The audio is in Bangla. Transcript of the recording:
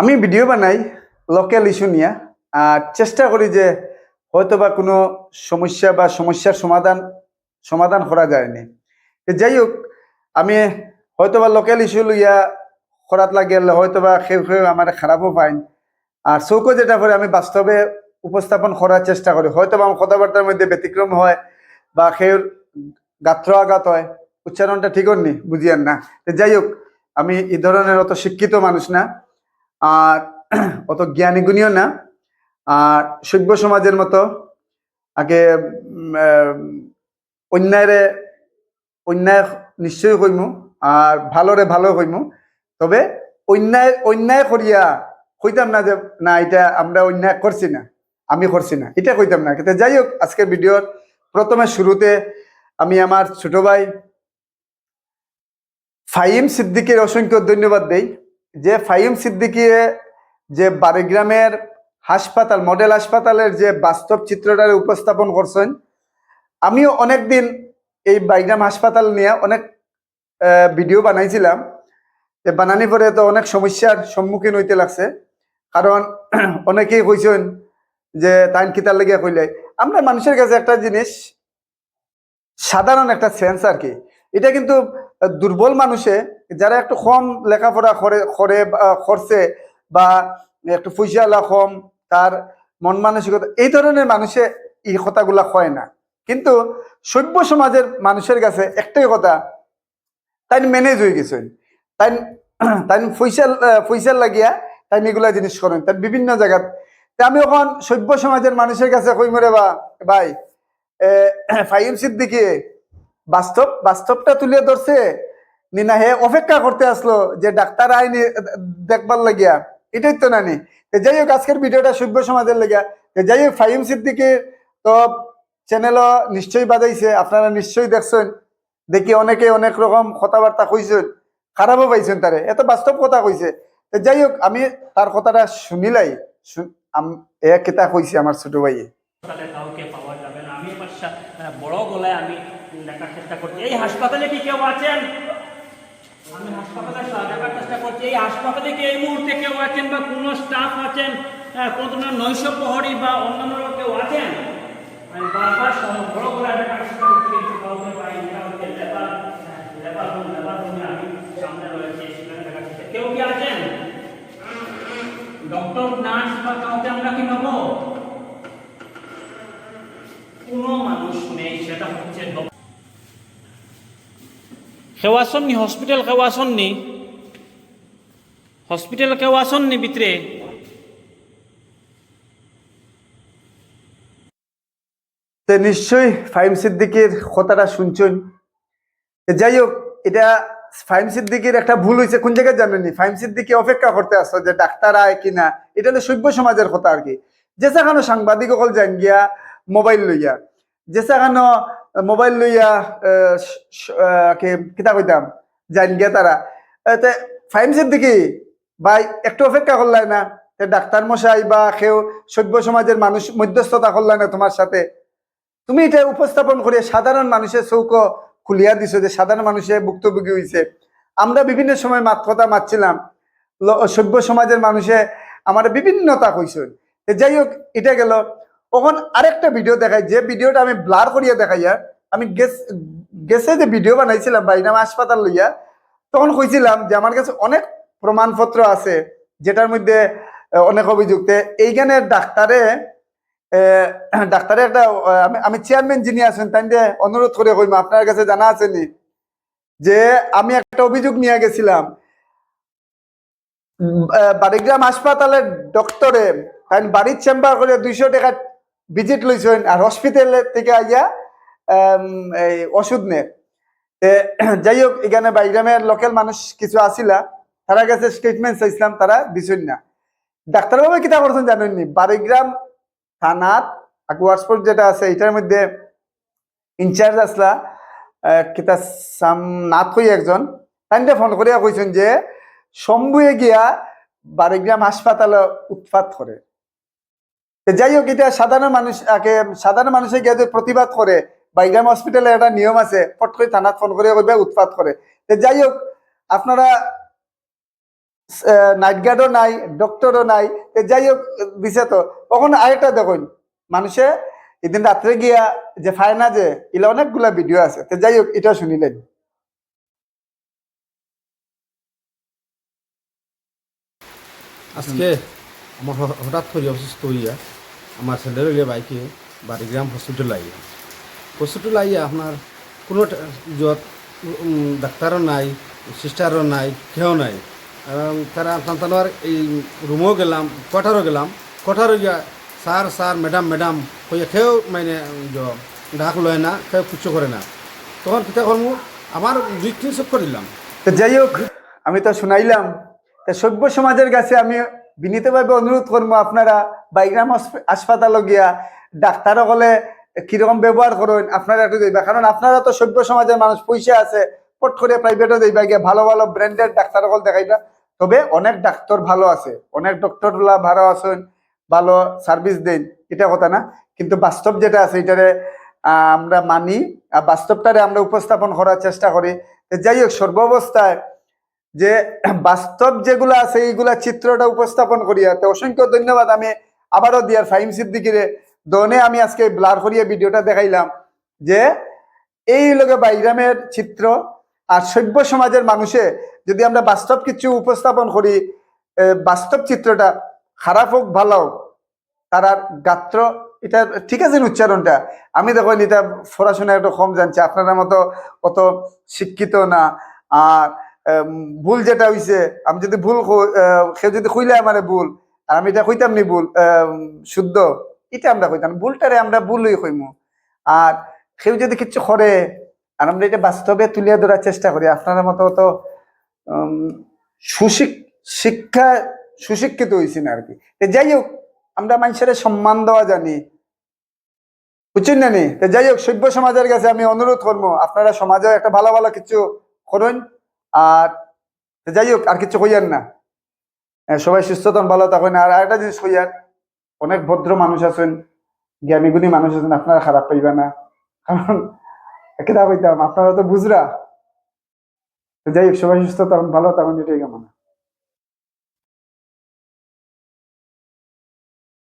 আমি ভিডিও বানাই লোকাল ইস্যু নিয়ে, আর চেষ্টা করি যে হয়তো বা কোনো সমস্যা বা সমস্যার সমাধান সমাধান করা যায়নি। যাই হোক, আমি হয়তো বা লোকাল ইস্যু লইয়া করাত লাগিয়ে হয়তো বা সেও সেও আমার খারাপও পাইন আর চৌকো যেটা করে আমি বাস্তবে উপস্থাপন করার চেষ্টা করি। হয়তো বা আমার কথাবার্তার মধ্যে ব্যতিক্রম হয় বা সেও গাত্র আঘাত হয়, উচ্চারণটা ঠিক নি বুঝিয়েন না। যাই হোক, আমি এই ধরনের অত শিক্ষিত মানুষ না। আর অত জ্ঞানী গুণীয় না। আর সভ্য সমাজের মতো আগে অন্যায়রে অন্যায় নিশ্চয়ই কইমু আর ভালোরে ভালো কইমু তবে অন্যায় অন্যায় করিয়া কইতাম না যে, না, এটা আমরা অন্যায় করছি না, আমি করছি না, এটা কইতাম না। কিন্তু যাই হোক, আজকের ভিডিওর প্রথমে শুরুতে আমি আমার ছোট ভাই ফাইম সিদ্দিকের অসংখ্য ধন্যবাদ দেই। যে ফাইম সিদ্দিকি যে বারিগ্রামের হাসপাতাল, মডেল হাসপাতালের যে বাস্তব চিত্রটা উপস্থাপন করছেন, আমিও অনেকদিন এই বাইগ্রাম হাসপাতাল নিয়ে অনেক ভিডিও বানাইছিলাম। যে বানানি পরে তো অনেক সমস্যার সম্মুখীন হইতে লাগছে। কারণ অনেকেই কইছেন যে তাইন কিতার লেগে কইলে, আমরা মানুষের কাছে একটা জিনিস, সাধারণ একটা সেন্স আর কি। এটা কিন্তু দুর্বল মানুষে যারা একটু কম লেখাপড়া করে করে করছে বা একটু পয়সাওয়ালা কম, তার মন মানসিকতা, এই ধরনের মানুষে এই কথাগুলা হয় না। কিন্তু সভ্য সমাজের মানুষের কাছে একটাই কথা তাই ম্যানেজ হয়ে গেছেন। তাই তাই পয়সা পয়সার লাগিয়া তাই এগুলা জিনিস করেন। তাই বিভিন্ন জায়গাত, তা আমি এখন সভ্য সমাজের মানুষের কাছে কই মরে বা, ভাই ফাইম সিদ্দিকি, বাস্তব, বাস্তবটা তুলে ধরছে নিনা হে অপেক্ষা করতে আসলো যে ডাক্তার আইনি দেখবার লাগিয়া। এটাই তো নানি। যাই হোক আজকের ভিডিওটা সভ্য সমাজের লাগিয়া। যাই হোক ফাইম সিদ্দিকি তো চ্যানেলও নিশ্চয়ই বাজাইছে। আপনারা নিশ্চয়ই দেখছেন। দেখি অনেকে অনেক রকম কথাবার্তা কইছেন। খারাপও পাইছেন তারে। এত বাস্তব কথা কইছে। যাই হোক আমি তার কথাটা শুনিলাই। এ কেতা কইছে আমার ছোট আহ, বড় গলায় আমি দেখার চেষ্টা করছি। এই হাসপাতালে কি কেউ আছেন? আমি হাসপাতালে এই হাসপাতালে আছেন বা কোনো স্টাফ আছেন? কোনো ধরনের নৈশ বা অন্যান্য কেউ আছেন? হ্যাঁ, কেউ কি আছেন? ডক্টর নার্স বা কাউকে আমরা কি পাবো কোনো মানুষ নেই সেটা হচ্ছে কেউ আসননি হসপিটাল কেউ আসননি হসপিটাল আসননি ভিতরে নিশ্চয়ই ফাইম সিদ্দিকির কথাটা শুনছেন। যাই হোক, এটা ফাইম সিদ্দিকির একটা ভুল হয়েছে, কোন জায়গায় জানেননি? ফাইম সিদ্দিকি অপেক্ষা করতে আসতো যে ডাক্তার আয় কিনা এটা হলো সভ্য সমাজের কথা আর কি। যে সেখানে সাংবাদিক সকল যান গিয়া মোবাইল লইয়া, যে সেখানে মোবাইল লইয়া কিতা কইতাম যান গিয়া তারা। আহ, তে ফাইম ভাই একটু অপেক্ষা করলাই না। ডাক্তার মশাই বা কেউ সভ্য সমাজের মানুষ মধ্যস্থতা করলাই না তোমার সাথে। তুমি এটা উপস্থাপন করে সাধারণ মানুষের চৌক খুলিয়া দিছো যে সাধারণ মানুষের ভুক্তভোগী হয়েছে আমরা বিভিন্ন সময় মাত কথা মারছিলাম। সভ্য সমাজের মানুষে আমার বিভিন্নতা কইছে। তো যাই হোক এটা গেল। তখন আরেকটা ভিডিও দেখাই, যে ভিডিওটা আমি ব্লার করিয়া দেখাইয়া আমি গেস গেছে যে ভিডিও বানাইছিলাম বাইনাম হাসপাতাল লইয়া, তখন কইছিলাম যে আমার কাছে অনেক প্রমাণপত্র আছে, যেটার মধ্যে অনেক অভিযোগ তে এইখানে ডাক্তারে ডাক্তারে একটা আমি আমি চেয়ারম্যান যিনি আছেন, তাই দিয়ে অনুরোধ করে কইম, আপনার কাছে জানা আছে নি? যে আমি একটা অভিযোগ নিয়ে গেছিলাম। বাড়িগ্রাম হাসপাতালের ডক্টরে বাড়ির চেম্বার করে দুইশো টাকা ভিজিট লইছেন আর হসপিটালের থেকে আইয়া এই ওষুধ নে। যাই হোক এখানে বাইগ্রামের লোকাল মানুষ কিছু আসিলা, তারা কাছে স্টেটমেন্ট চাইছিলাম, তারা দিছেন না। ডাক্তারবাবু কিতা করছেন জানেননি? বাড়িগ্রাম থানাত আকুয়ার্সপোর্ট যেটা আছে, এটার মধ্যে ইনচার্জ আসলা কিতা সাম নাথ কই একজন তাইনটা ফোন করিয়া কইছেন যে, শম্ভুয়ে গিয়া বাড়িগ্রাম হাসপাতালে উৎপাত করে। যাই হোক, এটা সাধারণ মানুষ সাধারণ মানুষে গিয়ে প্রতিবাদ করে বাইগ্রাম হসপিটালে একটা নিয়ম আছে পট করে থানাত ফোন করে উৎপাত করে। যাই হোক, আপনারা নাইট গার্ডও নাই ডক্টরও নাই যাই হোক, দিছে তো। তখন আরেকটা দেখুন, মানুষে এদিন রাত্রে গিয়া যে ফায় না যে এলা অনেকগুলা ভিডিও আছে। যাই হোক, এটা শুনিলেন। আজকে আমার হঠাৎ করে অসুস্থ হইয়া আমার ছেলের হইয়া বাইকে বাড়িগ্রাম হসপিটাল আইয়া। হসপিটাল আইয়া আপনার কোনো যত ডাক্তারও নাই সিস্টারও নাই, কেউ নাই। তারা তার এই রুমও গেলাম কোয়ার্টারও গেলাম। কোয়ার্টারও গিয়া, স্যার স্যার ম্যাডাম ম্যাডাম হইয়া কেউ মানে ডাক লয় না, কেউ কিছু করে না। তখন কিতা করব আমার দুই তিন চক্কর দিলাম। তো যাই হোক, আমি তো শুনাইলাম, তো সভ্য সমাজের কাছে আমি বিনীতভাবে অনুরোধ করব আপনারা বাইগ্রাম হসপি- হাসপাতালে গিয়া ডাক্তারও হলে কীরকম ব্যবহার করেন, আপনারা একটু দেখবা। কারণ আপনারা তো সভ্য সমাজের মানুষ, পয়সা আছে, পট করে প্রাইভেটও দেখবা গিয়া ভালো ভালো ব্র্যান্ডেড ডাক্তার হল দেখাইবা। তবে অনেক ডাক্তার ভালো আছে, অনেক ডক্টর ভালো আছেন, ভালো সার্ভিস দেন, এটা কথা না। কিন্তু বাস্তব যেটা আছে, এটারে আমরা মানি আর বাস্তবটারে আমরা উপস্থাপন করার চেষ্টা করি। যাই হোক, সর্বাবস্থায় যে বাস্তব যেগুলো আছে, এইগুলা চিত্রটা উপস্থাপন করিয়া, তো অসংখ্য ধন্যবাদ। আমি আবারও দিয়ার ফাহিম সিদ্দিকিরে দনে আমি আজকে ব্লার করিয়া ভিডিওটা দেখাইলাম যে এই লোকে বাইগ্রামের চিত্র আর সভ্য সমাজের মানুষে যদি আমরা বাস্তব কিছু উপস্থাপন করি বাস্তব চিত্রটা খারাপ হোক, ভালো হোক, তার গাত্র, এটা ঠিক আছে উচ্চারণটা। আমি দেখো এটা পড়াশোনা একটু কম জানছি, আপনার মতো অত শিক্ষিত না। আর ভুল যেটা হইছে, আমি যদি ভুল কেউ যদি কইলে আমার ভুল, আর আমি এটা কইতাম নি ভুল শুদ্ধ, এটা আমরা কইতাম ভুলটারে আমরা ভুলই কইমু। আর কেউ যদি কিছু করে, আর আমরা এটা বাস্তবে তুলিয়া ধরার চেষ্টা করি, আপনার মতো অত সুশিক, শিক্ষা, সুশিক্ষিত হয়েছি না আর কি তো যাই হোক, আমরা মানুষের সম্মান দেওয়া জানি। বুঝছেন না নি? তো যাই হোক, সভ্য সমাজের কাছে আমি অনুরোধ করব আপনারা সমাজে একটা ভালো ভালো কিছু করুন। আর যাই হোক, আর কিছু কইয়ার না। সবাই সুস্থতন ভালো থাকেন। আর একটা জিনিস কইয়ার অনেক ভদ্র মানুষ আছেন, জ্ঞানীগুণী মানুষ আছেন, আপনারা খারাপ পাইবে না। কারণ কেটা কইতাম, আপনারা তো বুঝরা। যাই হোক, সবাই সুস্থ থাকুন, ভালো থাকুন, এটাই কামনা।